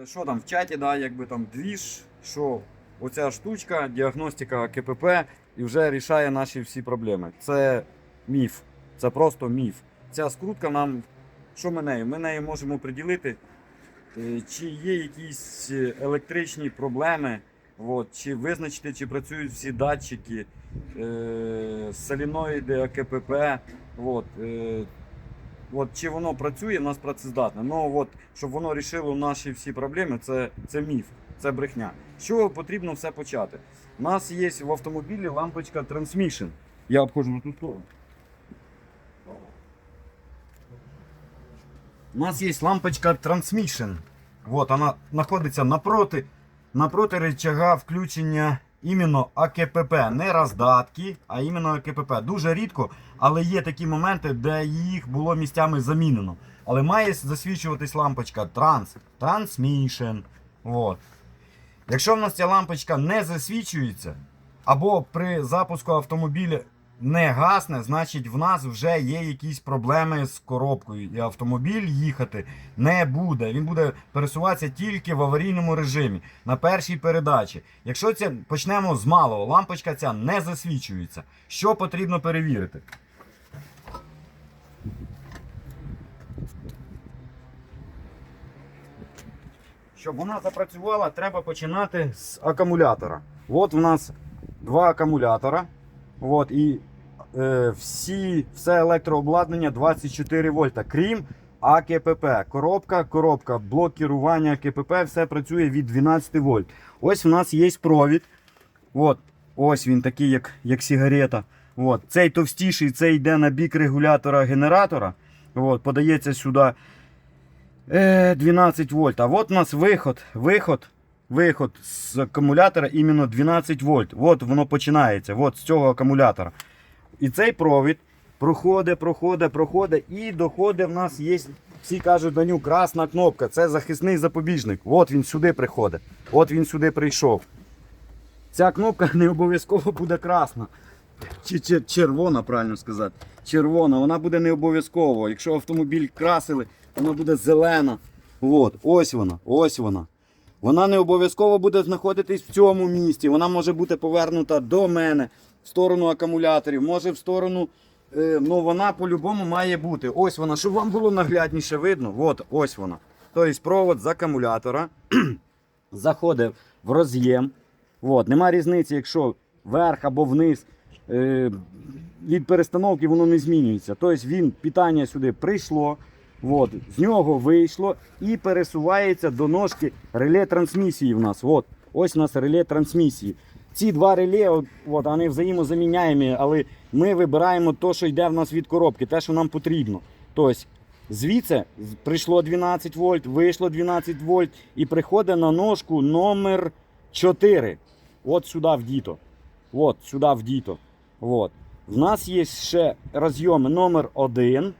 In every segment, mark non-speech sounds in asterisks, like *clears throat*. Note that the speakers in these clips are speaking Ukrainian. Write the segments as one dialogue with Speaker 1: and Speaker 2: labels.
Speaker 1: Е, Що там в чаті, да, якби там двіж, що оця штучка, діагностика КПП і вже рішає наші всі проблеми. Це міф. Це просто міф. Ця скрутка нам. Що ми нею? Ми нею можемо приділити, е, чи є якісь електричні проблеми, от, чи визначити, чи працюють всі датчики, е, соліноїди АКПП. От, е, от, чи воно працює, нас працездатне. Ну от, щоб воно рішило наші всі проблеми, це, це міф, це брехня. З чого потрібно все почати? У нас є в автомобілі лампочка Transmission. Я обходжу на ту сторону. У нас є лампочка Transmission. Вот, вона знаходиться напроти, напроти рычага включення іменно АКПП. Не роздатки, а іменно АКПП. Дуже рідко, але є такі моменти, де їх було місцями замінено. Але має засвічуватись лампочка транс, трансмішн. От. Якщо в нас ця лампочка не засвічується, або при запуску автомобіля не гасне, значить в нас вже є якісь проблеми з коробкою. І автомобіль їхати не буде. Він буде пересуватися тільки в аварійному режимі на першій передачі. Якщо це почнемо з малого, лампочка ця не засвічується. Що потрібно перевірити? Щоб вона запрацювала, треба починати з акумулятора. От у нас два акумулятора. От, і всі, все електрообладнання 24 вольта, крім АКПП. Коробка, коробка, блок керування КПП, все працює від 12 вольт. Ось у нас є провід. От, ось він такий, як, як сигарета. От, цей товстіший, цей йде на бік регулятора генератора. От, подається сюди е, 12 вольт. А от у нас виход, виход, виход з акумулятора іменно 12 вольт. От воно починається. От з цього акумулятора. І цей провід проходить, проходить, проходить і доходить. В нас є, всі кажуть на нього красна кнопка. Це захисний запобіжник. От він сюди приходить. От він сюди прийшов. Ця кнопка не обов'язково буде красна. Чи, чи червона, правильно сказати. Червона, вона буде не обов'язково. Якщо автомобіль красили, вона буде зелена. От, ось вона, ось вона. Вона не обов'язково буде знаходитись в цьому місці. Вона може бути повернута до мене в сторону акумуляторів, може в сторону. Е, ну вона по-любому має бути. Ось вона, щоб вам було наглядніше видно. От, ось вона. Тобто провод з акумулятора *clears throat* заходить в роз'єм. От, нема різниці, якщо вверх або вниз. Е, від перестановки воно не змінюється. Тобто він питання сюди прийшло, от, з нього вийшло і пересувається до ножки реле трансмісії в нас. От, ось у нас реле трансмісії. Ці два реле, от, вони взаємозаміняємі, але ми вибираємо те, що йде в нас від коробки, те, що нам потрібно. Тобто, звідси прийшло 12 вольт, вийшло 12 вольт і приходить на ножку номер 4. От сюди вдіто. От сюди вдіто. От. В нас є ще розйоми номер 1.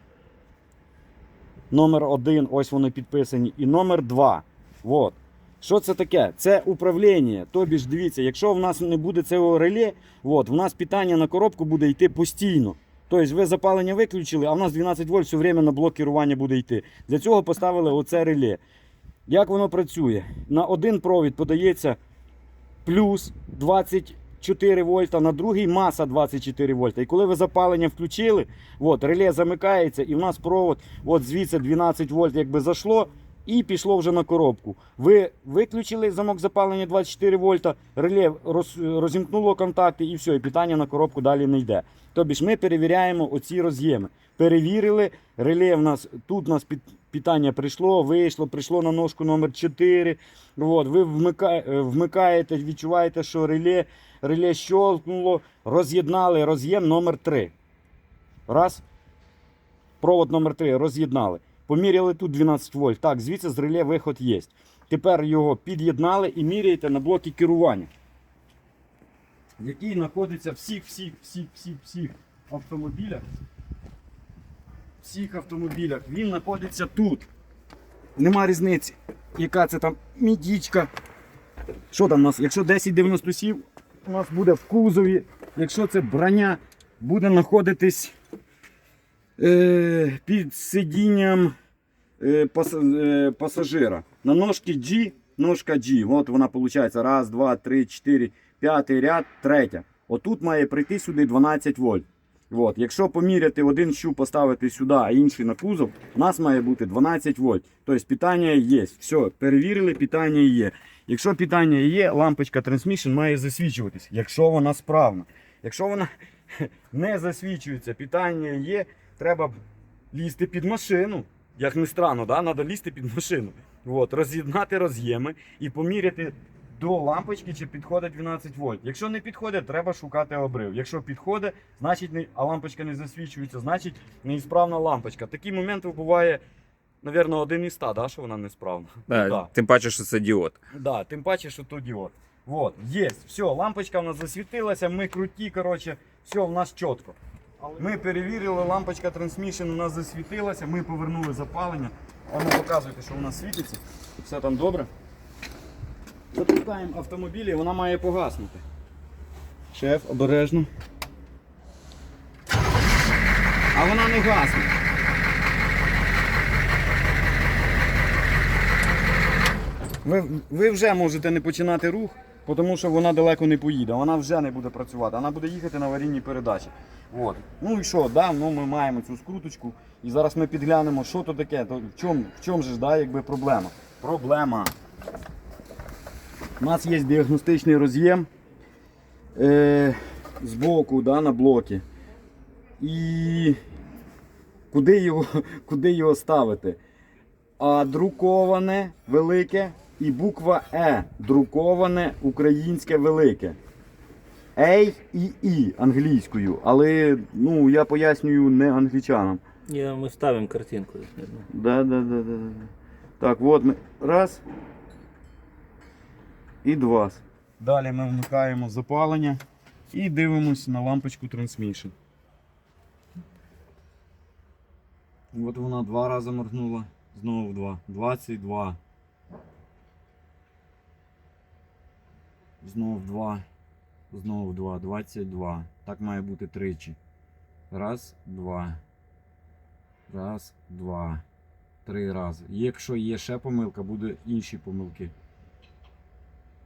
Speaker 1: Номер 1, ось вони підписані, і номер 2. От. Що це таке? Це управління. Тобі ж дивіться, якщо в нас не буде цього реле, от, в нас питання на коробку буде йти постійно. Тобто ви запалення виключили, а в нас 12 вольт все время на блок керування буде йти. Для цього поставили оце реле. Як воно працює? На один провід подається плюс 24 вольта, на другий маса 24 вольта. І коли ви запалення включили, от, реле замикається, і в нас провод от звідси 12 вольт якби зайшло. І пішло вже на коробку. Ви виключили замок запалення 24 вольта, реле роз, розімкнуло контакти і все, і питання на коробку далі не йде. Тобі ж ми перевіряємо оці роз'єми. Перевірили, реле в нас тут у нас під, питання прийшло, вийшло, прийшло на ножку номер 4. От, ви е, вмикаєте, відчуваєте, що реле, реле щелкнуло, роз'єднали роз'єм номер 3. Раз. Провод номер 3 роз'єднали. Поміряли тут 12 вольт. Так, звідси з реле виход є. Тепер його під'єднали і міряєте на блокі керування. Який знаходиться всіх, всіх, всіх, всіх, всіх автомобілях. Всіх автомобілях. Він знаходиться тут. Нема різниці. Яка це там мідічка. Що там у нас? Якщо 1097 у нас буде в кузові. Якщо це броня, буде знаходитись під сидінням е, е, пасажира. На ножці G, ножка G. От вона виходить. Раз, два, три, чотири, п'ятий ряд, третя. Отут має прийти сюди 12 вольт. От. Якщо поміряти один щуп поставити сюди, а інший на кузов, у нас має бути 12 вольт. Тобто питання є. Все, перевірили, питання є. Якщо питання є, лампочка Transmission має засвічуватись, якщо вона справна. Якщо вона *laughs* не засвічується, питання є, треба б лізти під машину. Як не странно, да? треба лізти під машину. От, роз'єднати роз'єми і поміряти до лампочки, чи підходить 12 вольт. Якщо не підходить, треба шукати обрив. Якщо підходить, значить не, а лампочка не засвічується, значить неісправна лампочка. Такий момент буває, мабуть, один із ста, да, що вона несправна.
Speaker 2: Да,
Speaker 1: Да.
Speaker 2: Тим паче, що це діод.
Speaker 1: Да, тим паче, що тут діод. Вот, є, все, лампочка в нас засвітилася, ми круті, коротше, все в нас чітко. Ми перевірили, лампочка трансмішн у нас засвітилася, ми повернули запалення. А ну показуйте, що у нас світиться. Все там добре. Запускаємо автомобіль і вона має погаснути. Шеф, обережно. А вона не гасне. Ви, ви вже можете не починати рух, тому що вона далеко не поїде. Вона вже не буде працювати, вона буде їхати на аварійній передачі. От. Ну і що, да, ну, ми маємо цю скруточку. І зараз ми підглянемо, що то таке, то в чому, в чому ж да, якби проблема. Проблема. У нас є діагностичний роз'єм е, збоку да, на блокі. І куди його, *laughs* куди його ставити? А друковане велике і буква Е. Друковане українське велике. A і І англійською. Але ну, я пояснюю не англічанам.
Speaker 3: Я, мы ставим картинку.
Speaker 1: Да, да, да, да, да. Так, от ми. Раз. І два. Далі ми вмикаємо запалення і дивимося на лампочку Transmission. От вона два рази моргнула, знову два. 22. Знову два. Знову два. 22. Так має бути тричі. Раз, два. Раз, два. Три рази. Якщо є ще помилка, буде інші помилки.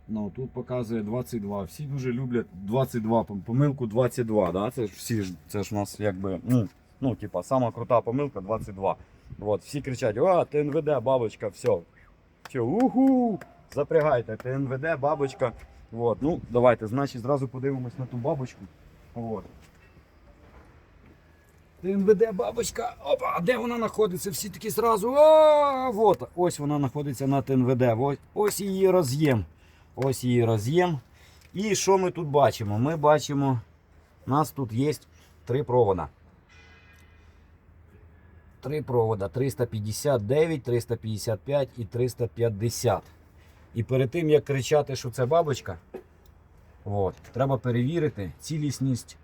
Speaker 1: Ну, тут показує 22. Всі дуже люблять 22, помилку 22. Да? Це ж всі це ж у нас якби, ну, ну, типа, сама крута помилка 22. От, всі кричать, о, ТНВД, бабочка, все. Все, уху! Запрягайте, ТНВД, бабочка. От, ну, давайте, значить, зразу подивимось на ту бабочку. От. ТНВД бабочка. Опа, а де вона знаходиться? Всі такі зразу. А, ось вона знаходиться на ТНВД. Ось, ось її роз'єм. Ось її роз'єм. І що ми тут бачимо? Ми бачимо, у нас тут є три провода. Три провода 359, 355 і 350. І перед тим як кричати, що це бабочка, от, треба перевірити цілісність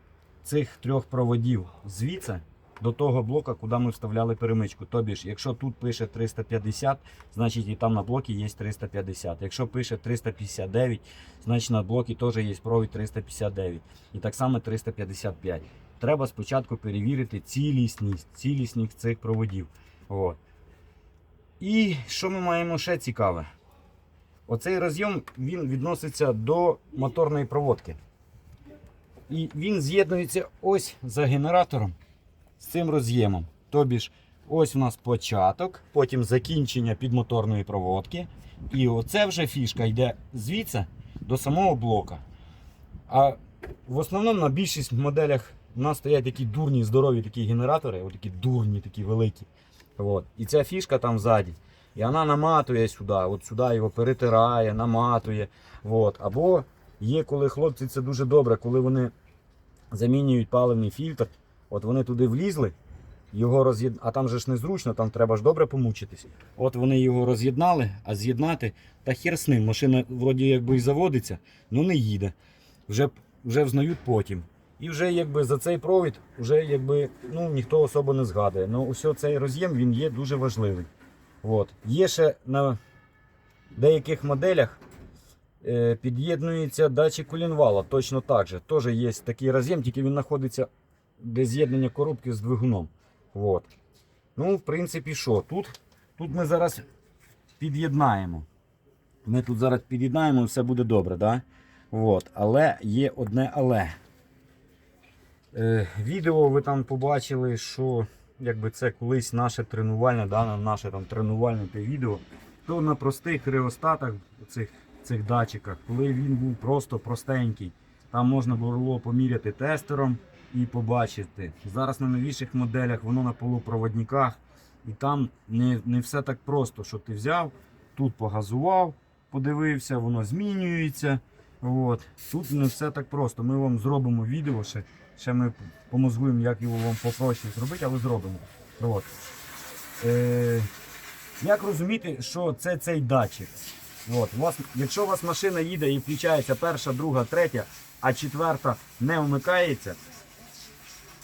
Speaker 1: цих трьох проводів звідси до того блока, куди ми вставляли перемичку. Тобі ж, якщо тут пише 350, значить і там на блокі є 350. Якщо пише 359, значить на блокі теж є провід 359. І так само 355. Треба спочатку перевірити цілісність, цілісність цих проводів. От. І що ми маємо ще цікаве? Оцей розйом він відноситься до моторної проводки. І він з'єднується ось за генератором з цим роз'ємом. Тобі ж, ось у нас початок, потім закінчення підмоторної проводки. І оце вже фішка йде звідси до самого блока. А в основному на більшість моделях у нас стоять такі дурні, здорові такі генератори, отакі дурні, такі великі. От. І ця фішка там ззаді. І вона наматує сюди, от сюди його перетирає, наматує. От. Або є, коли хлопці це дуже добре, коли вони замінюють паливний фільтр, от вони туди влізли, його роз'єд... а там же ж незручно, там треба ж добре помучитись. От вони його роз'єднали, а з'єднати, та хер з ним. Машина вроді якби і заводиться, ну не їде. Вже, вже взнають потім. І вже якби за цей провід вже якби, ну, ніхто особо не згадує. Ну, ось цей роз'єм він є дуже важливий. От. Є ще на деяких моделях е, під'єднується датчик колінвала, точно так же. Теж є такий роз'єм, тільки він знаходиться де з'єднання коробки з двигуном. От. Ну, в принципі, що? Тут Тут ми зараз під'єднаємо. Ми тут зараз під'єднаємо і все буде добре, да? От. Але є одне але. Е, відео ви там побачили, що якби це колись наше тренувальне, да, наше там тренувальне те відео, то на простих реостатах, цих, цих датчиках, коли він був просто простенький, там можна було поміряти тестером і побачити. Зараз на новіших моделях воно на полупроводниках, і там не, не все так просто, що ти взяв, тут погазував, подивився, воно змінюється. От. Тут не все так просто. Ми вам зробимо відео, ще, ще ми помозгуємо, як його вам попроще зробити, але зробимо. От. Е, як розуміти, що це цей датчик? От, у вас, якщо у вас машина їде і включається перша, друга, третя, а четверта не вмикається,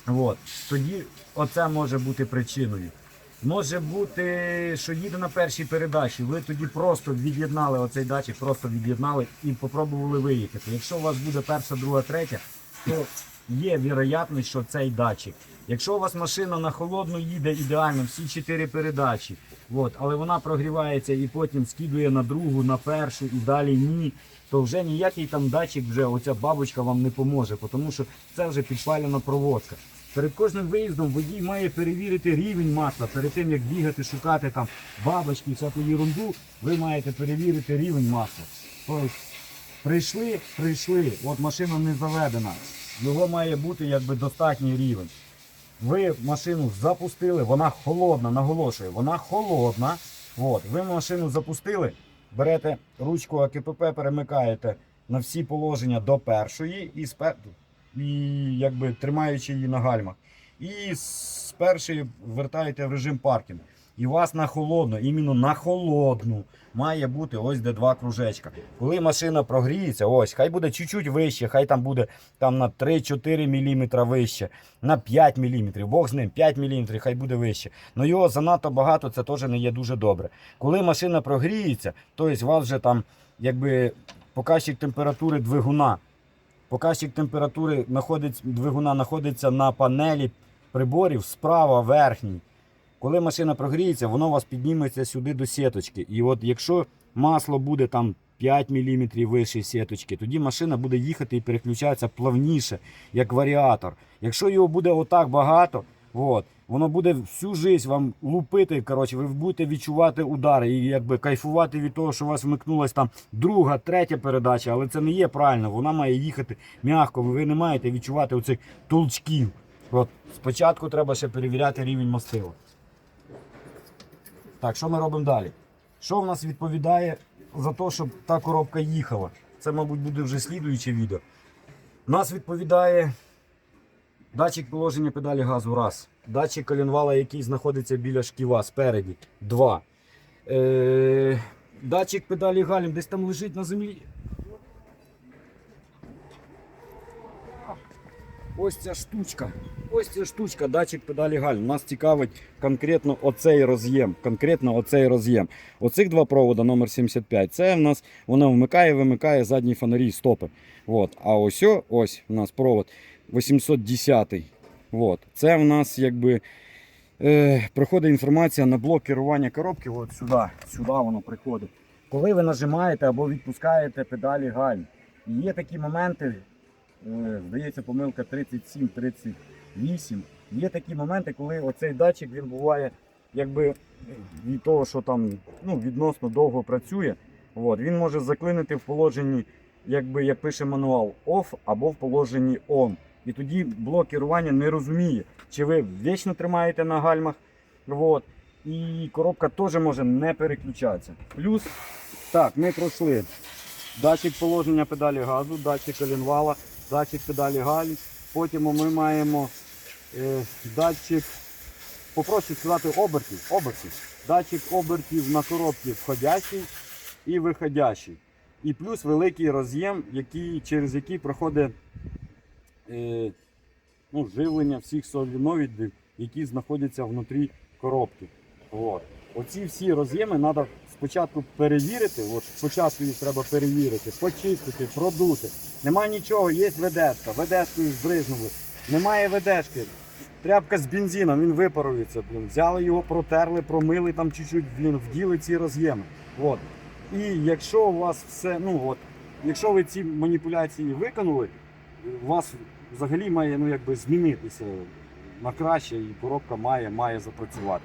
Speaker 1: от, тоді оце може бути причиною. Може бути, що їде на першій передачі, ви тоді просто від'єднали оцей датчик, просто від'єднали і попробували виїхати. Якщо у вас буде перша, друга, третя, то є вірогідність, що цей датчик. Якщо у вас машина на холодну їде ідеально, всі чотири передачі, от, але вона прогрівається і потім скидує на другу, на першу і далі ні, то вже ніякий там датчик, вже оця бабочка вам не поможе, тому що це вже підпалена проводка. Перед кожним виїздом водій має перевірити рівень масла. Перед тим як бігати, шукати там бабочки, всяку ерунду, ви маєте перевірити рівень масла. Тобто прийшли, прийшли, от машина не заведена. Його має бути якби достатній рівень. Ви машину запустили, вона холодна, наголошую, вона холодна. От, ви машину запустили, берете ручку АКПП, перемикаєте на всі положення до першої і, спер... і якби тримаючи її на гальмах. І з першої вертаєте в режим паркінг. І у вас на холодну, іменно на холодну, має бути ось де два кружечка. Коли машина прогріється, ось, хай буде чуть-чуть вище, хай там буде там на 3-4 мм вище, на 5 мм, Бог з ним, 5 мм, хай буде вище. Ну його занадто багато, це теж не є дуже добре. Коли машина прогріється, то у вас вже там якби показчик температури двигуна. Показчик температури знаходиться, двигуна знаходиться на панелі приборів справа верхній. Коли машина прогріється, воно у вас підніметься сюди до сіточки. І от якщо масло буде там 5 мм вище сіточки, тоді машина буде їхати і переключатися плавніше, як варіатор. Якщо його буде отак багато, от, воно буде всю життя вам лупити. Коротше, ви будете відчувати удари і якби кайфувати від того, що у вас вмикнулась там друга, третя передача, але це не є правильно. Вона має їхати м'яко. Ви не маєте відчувати оцих толчків. От, спочатку треба ще перевіряти рівень мастила. Так, що ми робимо далі? Що в нас відповідає за те, щоб та коробка їхала? Це, мабуть, буде вже слідуюче відео. У нас відповідає датчик положення педалі газу раз. Датчик колінвала, який знаходиться біля шківа спереді. Два. Е, датчик педалі галім десь там лежить на землі. Ось ця штучка. Ось ця штучка, датчик педалі гальм. Нас цікавить конкретно оцей роз'єм. Конкретно оцей роз'єм. Оцих два провода номер 75. Це в нас воно вмикає, вимикає задні фонарі, стопи. От. А ось ось у нас провод 810. От. Це в нас якби е, приходить інформація на блок керування коробки. От сюди, сюди воно приходить. Коли ви нажимаєте або відпускаєте педалі гальм. Є такі моменти, Е, здається, помилка 37-38. Є такі моменти, коли оцей датчик він буває, якби від того, що там ну, відносно довго працює, от, він може заклинити в положенні, якби як пише мануал, OFF або в положенні ON. І тоді блок керування не розуміє, чи ви вічно тримаєте на гальмах. От, і коробка теж може не переключатися. Плюс, так, ми пройшли датчик положення педалі газу, датчик коленвала, датчик педалі галь. Потім ми маємо е, датчик, попроще сказати, обертів, обертів. Датчик обертів на коробці входящий і виходящий. І плюс великий роз'єм, який, через який проходить е, ну, живлення всіх соліновідів, які знаходяться внутрі коробки. От. Оці всі роз'єми треба спочатку перевірити. От спочатку їх треба перевірити, почистити, продути. Немає нічого, є ведешка. Ведешкою збризнули. Немає ведешки. тряпка з бензином, він випарується, блін. Взяли його, протерли, промили там чуть-чуть, блін, вділи ці роз'єми. От. І якщо у вас все, ну от, якщо ви ці маніпуляції виконали, у вас взагалі має ну, якби, змінитися на краще, і коробка має, має запрацювати.